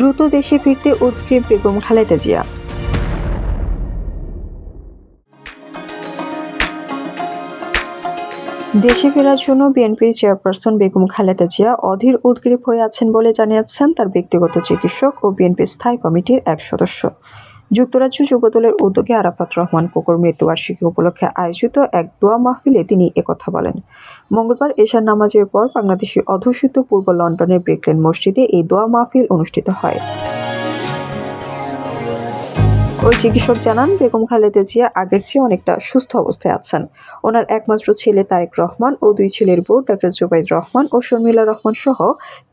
দ্রুত দেশে ফিরতে উদ্গ্রীব বেগম খালেদা জিয়া। দেশে ফেরার জন্য বিএনপির চেয়ারপারসন বেগম খালেদা জিয়া অধীর উদ্গ্রীব হয়ে আছেন বলে জানিয়েছেন তার ব্যক্তিগত চিকিৎসক ও বিএনপির স্থায়ী কমিটির এক সদস্য। যুক্তরাজ্য যুবদলের উদ্যোগে আরাফাত রহমান কোকর মৃত্যুবার্ষিকী উপলক্ষে আয়োজিত এক দোয়া মাহফিলে তিনি একথা বলেন। মঙ্গলবার এশার নামাজের পর বাংলাদেশি অধ্যুষিত পূর্ব লন্ডনের ব্রিকলেন মসজিদে এই দোয়া মাহফিল অনুষ্ঠিত হয়। ওই চিকিৎসক জানান, বেগম খালেদা জিয়া আগের চেয়ে অনেকটা সুস্থ অবস্থায় আছেন। ওনার একমাত্র ছেলে তারেক রহমান ও দুই ছেলের বউ ডক্টর জুবাইদ রহমান ও শর্মিলা রহমান সহ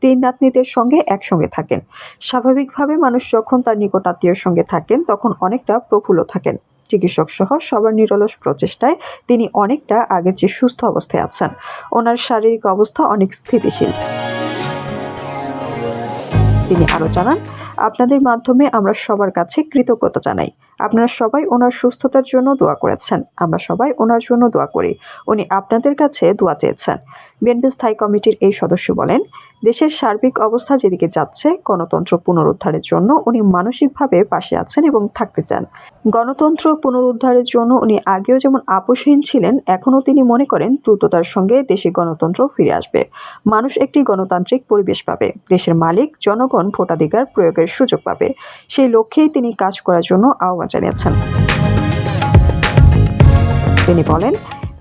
তিন নাতনিদের সঙ্গে একসঙ্গে থাকেন। স্বাভাবিকভাবে মানুষ যখন তার নিকট আত্মীয়ের সঙ্গে থাকেন, তখন অনেকটা প্রফুল্ল থাকেন। চিকিৎসক সহ সবার নিরলস প্রচেষ্টায় তিনি অনেকটা আগের চেয়ে সুস্থ অবস্থায় আছেন। ওনার শারীরিক অবস্থা অনেক স্থিতিশীল। তিনি আরও জানান, আপনাদের মাধ্যমে আমরা সবার কাছে কৃতজ্ঞতা জানাই। আপনারা সবাই ওনার সুস্থতার জন্য দোয়া করেছেন। আমরা সবাই ওনার জন্য দোয়া করি। উনি আপনাদের কাছে দোয়া চেয়েছেন। বিএনপি স্থায়ী কমিটির এই সদস্য বলেন, দেশের সার্বিক অবস্থা যেদিকে যাচ্ছে, গণতন্ত্র পুনরুদ্ধারের জন্য উনি মানসিকভাবে পাশে আছেন এবং থাকতে চান। গণতন্ত্র পুনরুদ্ধারের জন্য উনি আগেও যেমন আপোষহীন ছিলেন, এখনও তিনি মনে করেন দ্রুততার সঙ্গে দেশে গণতন্ত্র ফিরে আসবে। মানুষ একটি গণতান্ত্রিক পরিবেশ পাবে, দেশের মালিক, জনগণ ভোটাধিকার প্রয়োগের সুযোগ পাবে। সেই লক্ষ্যেই তিনি কাজ করার জন্য আহ্বান জানিয়েছেন। তিনি বলেন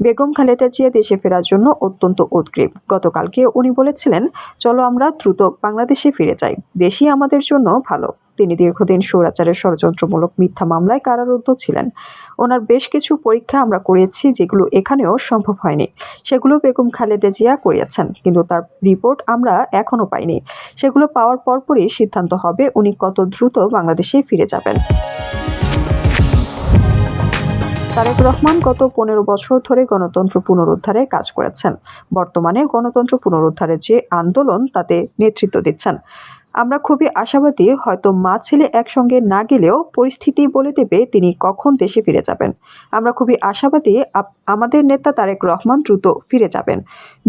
বেগম খালেদা জিয়া দেশে ফেরার জন্য অত্যন্ত উদ্গ্রীব। গতকালকে উনি বলেছিলেন, চলো আমরা দ্রুত বাংলাদেশে ফিরে যাই। দেশই আমাদের জন্য ভালো। তিনি দীর্ঘদিন সৌরাচারের ষড়যন্ত্রমূলক মিথ্যা মামলায় কারারুদ্ধ ছিলেন। ওনার বেশ কিছু পরীক্ষা আমরা করিয়েছি যেগুলো এখানেও সম্ভব হয়নি। সেগুলো বেগম খালেদা জিয়া করিয়েছেন, কিন্তু তার রিপোর্ট আমরা এখনও পাইনি। সেগুলো পাওয়ার পরপরই সিদ্ধান্ত হবে উনি কত দ্রুত বাংলাদেশে ফিরে যাবেন। তারেক রহমান গত পনেরো বছর ধরে গণতন্ত্র পুনরুদ্ধারে কাজ করেছেন। বর্তমানে গণতন্ত্র পুনরুদ্ধারের যে আন্দোলন তাতে নেতৃত্ব দিচ্ছেন। আমরা খুবই আশাবাদী হয়তো মা ছেলে একসঙ্গে না গেলেও পরিস্থিতি বলে দেবে তিনি কখন দেশে ফিরে যাবেন। আমরা খুবই আশাবাদী আমাদের নেতা তারেক রহমান দ্রুত ফিরে যাবেন।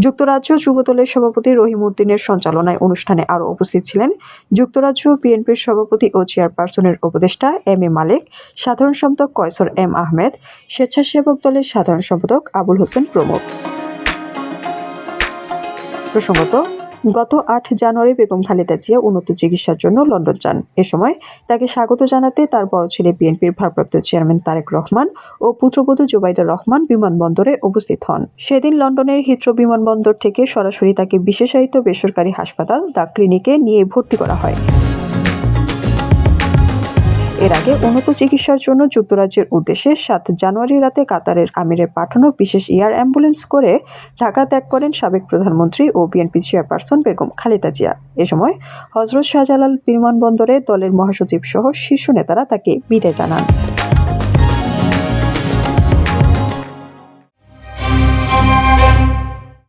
যুক্তরাজ্য যুবদলের সভাপতি রহিম উদ্দিনের সঞ্চালনায় অনুষ্ঠানে আরও উপস্থিত ছিলেন যুক্তরাজ্য বিএনপির সভাপতি ও চেয়ারপারসনের উপদেষ্টা এম এ মালেক, সাধারণ সম্পাদক কয়সর এম আহমেদ, স্বেচ্ছাসেবক দলের সাধারণ সম্পাদক আবুল হোসেন প্রমুখ। প্রসঙ্গত গত আট জানুয়ারি বেগম খালেদা জিয়া উন্নত চিকিৎসার জন্য লন্ডন যান। এ সময় তাকে স্বাগত জানাতে তার বড় ছেলে বিএনপির ভারপ্রাপ্ত চেয়ারম্যান তারেক রহমান ও পুত্রবধূ জুবাইদুর রহমান বিমানবন্দরে উপস্থিত হন। সেদিন লন্ডনের হিথ্রো বিমানবন্দর থেকে সরাসরি তাকে বিশেষায়িত বেসরকারি হাসপাতাল, দ্য ক্লিনিকে নিয়ে ভর্তি করা হয়। এর আগে উন্নত চিকিৎসার জন্য যুক্তরাজ্যের উদ্দেশ্যে সাত জানুয়ারি রাতে কাতারের আমিরের পাঠানো বিশেষ এয়ার অ্যাম্বুলেন্স করে ঢাকা ত্যাগ করেন সাবেক প্রধানমন্ত্রী ও বিএনপি চেয়ারপারসন বেগম খালেদা জিয়া। এ সময় হজরত শাহজালাল বিমানবন্দরে দলের মহাসচিব সহ শীর্ষ নেতারা তাকে বিদায় জানান।